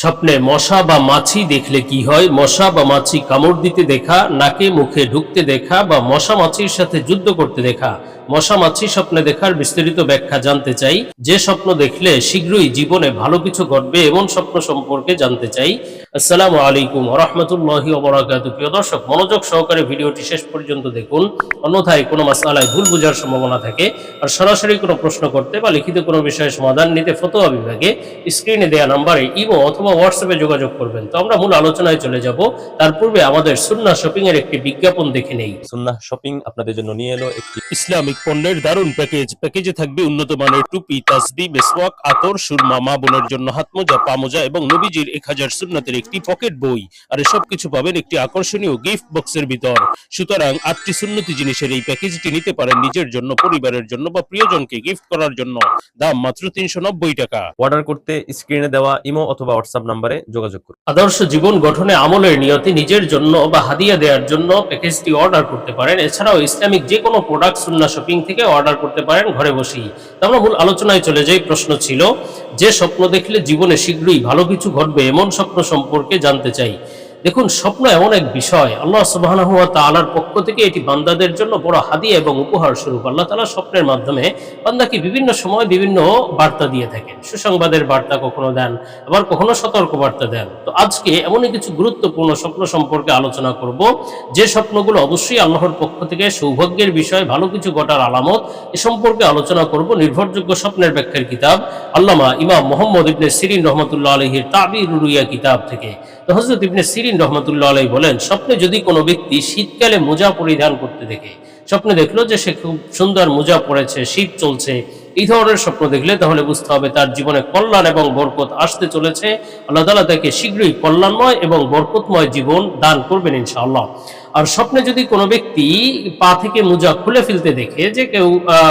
স্বপ্নে মশা বা মাছি দেখলে কি হয়? মশা বা মাছি কামড় দিতে দেখা, নাকে মুখে ঢুকতে দেখা বা মশা মাছির সাথে যুদ্ধ করতে দেখা? মশা মাছি স্বপ্নে দেখার বিস্তারিত ব্যাখ্যা জানতে চাই। যে স্বপ্ন দেখলে শীঘ্রই জীবনে ভালো কিছু ঘটবে এমন স্বপ্ন সম্পর্কে জানতে চাই। আসসালামু আলাইকুম রহমতুল্লাহ ওবরাকাত প্রিয় দর্শক, মনোযোগ সহকারে ভিডিওটি শেষ পর্যন্ত দেখুন। অন্যথায় কোনো মাসালায় ভুল বোঝার সম্ভাবনা থাকে, আর সরাসরি কোনো প্রশ্ন করতে বা লিখিত কোনো বিষয়ে সমাধান নিতে ফতোয়া বিভাগে স্ক্রিনে দেওয়া নাম্বারে ইমো অথবা হোয়াটসঅ্যাপে যোগাযোগ করবেন। তো আমরা মূল আলোচনায় চলে যাব। তার পূর্বে আমাদের সুন্না শপিং এর একটি বিজ্ঞাপন দেখে নেই। সুন্নাহ শপিং আপনাদের জন্য নিয়ে এলো একটি ইসলামিক পণ্যের দারুণ প্যাকেজ। প্যাকেজে থাকবে উন্নত মানের টুপি তাসবি মেসওয়াক, আতর, সুরমা, মা বোনের জন্য হাতমোজা, পামোজা এবং নবীজির এক হাজার সুন্নাতের একটি পকেট বই আর এসব কিছু পাবেন একটি আকর্ষণীয় গিফট বক্সের ভিতর। সুতরাং আটটি সুন্নতি জিনিসের এই প্যাকেজটি নিতে পারেন নিজের জন্য পরিবারের জন্য বা প্রিয়জনকে গিফট করার জন্য। দাম মাত্র তিনশো নব্বই টাকা। অর্ডার করতে স্ক্রিনে দেওয়া ইমো অথবা হোয়াটসঅ্যাপ নাম্বারে যোগাযোগ করুন। আদর্শ জীবন গঠনে আমলের নিয়তে নিজের জন্য বা হাদিয়া দেওয়ার জন্য প্যাকেজটি অর্ডার করতে পারেন। এছাড়াও ইসলামিক যে কোনো প্রোডাক্ট সুন্না শপিং থেকে অর্ডার করতে পারেন ঘরে বসেই। আমরা মূল আলোচনায় চলে যাই। প্রশ্ন ছিল যে স্বপ্ন দেখলে জীবনে শীঘ্রই ভালো কিছু ঘটবে এমন স্বপ্ন সম্পর্কে জানতে চাই। দেখুন, স্বপ্ন এমন এক বিষয়। আল্লাহ সুবাহ তালার পক্ষ থেকে এটি বান্দাদের জন্য বড় হাদিয়া এবং উপহার স্বরূপ। আল্লাহ তালা স্বপ্নের মাধ্যমে বান্দাকে বিভিন্ন সময় বিভিন্ন বার্তা দিয়ে থাকেন। সুসংবাদের বার্তা কখনো দেন, আবার কখনো সতর্ক বার্তা দেন। তো আজকে এমনই কিছু গুরুত্বপূর্ণ স্বপ্ন সম্পর্কে আলোচনা করব। যে স্বপ্নগুলো অবশ্যই আল্লাহর পক্ষ থেকে সৌভাগ্যের বিষয়, ভালো কিছু ঘটার আলামত, এ সম্পর্কে আলোচনা করব নির্ভরযোগ্য স্বপ্নের ব্যাখ্যার কিতাব, আল্লামা ইমাম মোহাম্মদ ইবনে সিরিন রহমতুল্লাহ আলহির তাবির রুইয়া কিতাব থেকে। তো হজরত ইবনে সিরিন রহমতুল্লাহ আলাই বলেন, স্বপ্নে যদি কোনো ব্যক্তি শীতকালে মোজা পরিধান করতে দেখে, স্বপ্নে দেখল যে সে খুব সুন্দর মোজা পরেছে, শীত চলছে, এই ধরনের স্বপ্ন দেখলে তাহলে বুঝতে হবে তার জীবনে কল্যাণ এবং বরকত আসতে চলেছে। আল্লাহ তালা তাকে শীঘ্রই কল্যাণময় এবং বরকতময় জীবন দান করবেন ইনশাআল্লাহ। আর স্বপ্নে যদি কোনো ব্যক্তি পা থেকে মোজা খুলে ফেলতে দেখে যে কেউ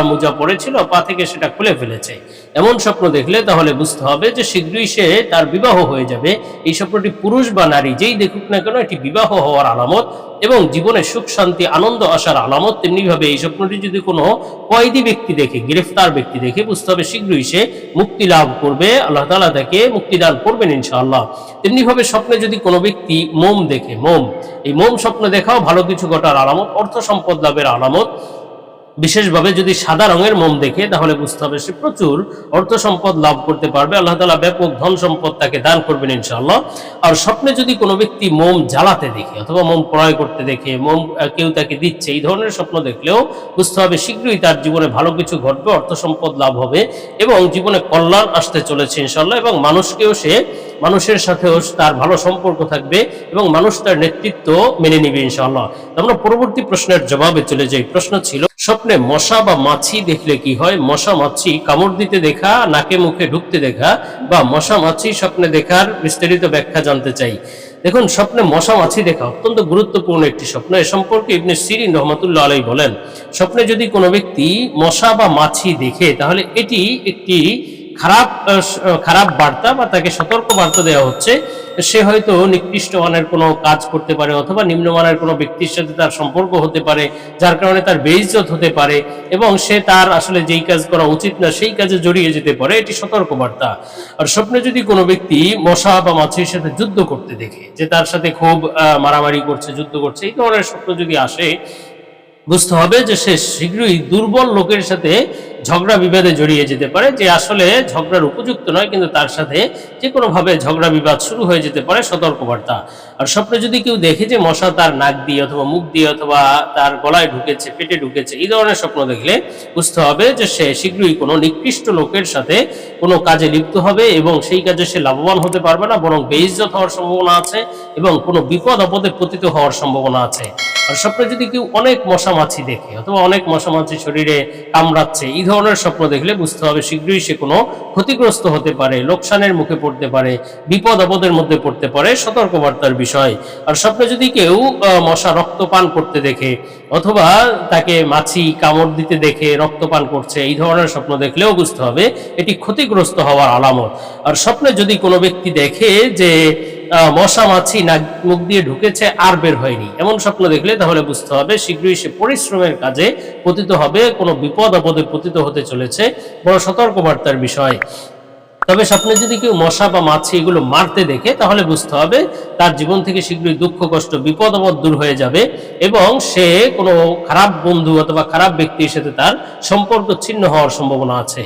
মোজা পড়েছিল, পা থেকে সেটা খুলে ফেলেছে, এমন স্বপ্ন দেখলে তাহলে বুঝতে হবে যে শীঘ্রই সে তার বিবাহ হয়ে যাবে। এই স্বপ্নটি পুরুষ বা নারী যেই দেখুক না কেন এটি বিবাহ হওয়ার আলামত এবং জীবনে সুখ, শান্তি, আনন্দ আসার আলামত তেমনি ভাবে এই স্বপ্নটি যদি কোনো কয়েদি ব্যক্তি দেখে, গ্রেফতার ব্যক্তি দেখে, বুঝতে হবে শীঘ্রই সে মুক্তি লাভ করবে, আল্লাহ তালা তাকে মুক্তিদান করবেন ইনশাআল্লাহ। তেমনি ভাবে স্বপ্নে যদি কোনো ব্যক্তি মোম দেখে, মোম, এই মোম স্বপ্ন দেখাও ভালো কিছু ঘটার আলামত অর্থ সম্পদ লাভের আলামত বিশেষভাবে যদি সাদা রঙের মোম দেখে, তাহলে বুঝতে হবে সে প্রচুর অর্থ সম্পদ লাভ করতে পারবে। আল্লাহ তালা ব্যাপক ধন সম্পদ তাকে দান করবেন ইনশাআল্লাহ। আর স্বপ্নে যদি কোনো ব্যক্তি মোম জ্বালাতে দেখে, অথবা মোম ক্রয় করতে দেখে, মোম কেউ তাকে দিচ্ছে, এই ধরনের স্বপ্ন দেখলেও বুঝতে হবে শীঘ্রই তার জীবনে ভালো কিছু ঘটবে, অর্থ সম্পদ লাভ হবে, এবং জীবনে কল্যাণ আসতে চলেছে ইনশাল্লাহ এবং মানুষকেও সে, মানুষের সাথেও তার ভালো সম্পর্ক থাকবে, এবং মানুষ তার নেতৃত্ব মেনে নিবে ইনশাআল্লাহ। তো আমরা পরবর্তী প্রশ্নের জবাবে চলে যাই। প্রশ্ন ছিল স্বপ্নে মশা বা মাছি দেখলে কি হয়? মশা মাছি কামড় দিতে দেখা, নাকে মুখে ঢুকতে দেখা বা মশা মাছি স্বপ্নে দেখার বিস্তারিত ব্যাখ্যা জানতে চাই। দেখুন, স্বপ্নে মশা মাছি দেখা অত্যন্ত গুরুত্বপূর্ণ একটি স্বপ্ন। এ সম্পর্কে ইবনে সিরিন রহমতুল্লাহ আলাই বলেন, স্বপ্নে যদি কোনো ব্যক্তি মশা বা মাছি দেখে, তাহলে এটি একটি খারাপ খারাপ বার্তা বা তাকে সতর্ক বার্তা দেওয়া হচ্ছে, সে হয়তো নিকৃষ্ট মানের কোনো কাজ করতে পারে অথবা নিম্নমানের কোনো ব্যক্তির সাথে তার সম্পর্ক হতে পারে, যার কারণে তার বেইজ্জত হতে পারে এবং সে তার আসলে যেই কাজ করা উচিত না, সেই কাজে জড়িয়ে যেতে পারে, এটি সতর্ক বার্তা। আর স্বপ্নে যদি কোনো ব্যক্তি মশা বা মাছির সাথে যুদ্ধ করতে দেখে, যে তার সাথে খুব মারামারি করছে, যুদ্ধ করছে, এই ধরনের স্বপ্ন যদি আসে, বুঝতে হবে যে সে শীঘ্রই দুর্বল লোকের সাথে ঝগড়া বিবাদে জড়িয়ে যেতে পারে, যে আসলে ঝগড়ার উপযুক্ত নয়, কিন্তু তার সাথে যে কোনোভাবে ঝগড়া বিবাদ শুরু হয়ে যেতে পারে সতর্কবার্তা। আর স্বপ্নে যদি কেউ দেখে যে মশা তার নাক দিয়ে অথবা মুখ দিয়ে অথবা তার গলায় ঢুকেছে, পেটে ঢুকেছে, এই ধরনের স্বপ্ন দেখলে বুঝতে হবে যে সে শীঘ্রই কোনো নিকৃষ্ট লোকের সাথে কোনো কাজে লিপ্ত হবে এবং সেই কাজে সে লাভবান হতে পারবে না, বরং বেইজ্জত হওয়ার সম্ভাবনা আছে এবং কোনো বিপদ আপদে পতিত হওয়ার সম্ভাবনা আছে। আর স্বপ্নে যদি কেউ অনেক মশা মাছি দেখে অথবা অনেক মশা মাছি শরীরে কামড়াচ্ছে, এই ধরনের স্বপ্ন দেখলে বুঝতে হবে শীঘ্রই সে কোনো ক্ষতিগ্রস্ত হতে পারে, লোকসানের মুখে পড়তে পারে, বিপদ আপদের মধ্যে পড়তে পারে, সতর্কবার্তার বিষয়। আর স্বপ্নে যদি কেউ মশা রক্তপান করতে দেখে, অথবা তাকে মাছি, কামড় দিতে দেখে, রক্তপান করছে, এই ধরনের স্বপ্ন দেখলেও বুঝতে হবে এটি ক্ষতিগ্রস্ত হওয়ার আলামত। আর স্বপ্নে যদি কোনো ব্যক্তি দেখে যে মশা, মাছি, নাক, মুখ দিয়ে ঢুকেছে, আর বের হয়নি। এমন স্বপ্ন দেখলে তাহলে বুঝতে হবে, শীঘ্রই সে পরিশ্রমের কাজে পতিত হবে, কোনো বিপদ আপদে পতিত হতে চলেছে। বড় সতর্কবার্তার বিষয়। তবে স্বপ্নে যদি কেউ মশা বা মাছি এগুলো মারতে দেখে, তাহলে বুঝতে হবে তার জীবন থেকে শীঘ্রই দুঃখ, কষ্ট, বিপদ, আপদ দূর হয়ে যাবে এবং সে কোনো খারাপ বন্ধু অথবা খারাপ ব্যক্তির সাথে তার সম্পর্ক ছিন্ন হওয়ার সম্ভাবনা আছে।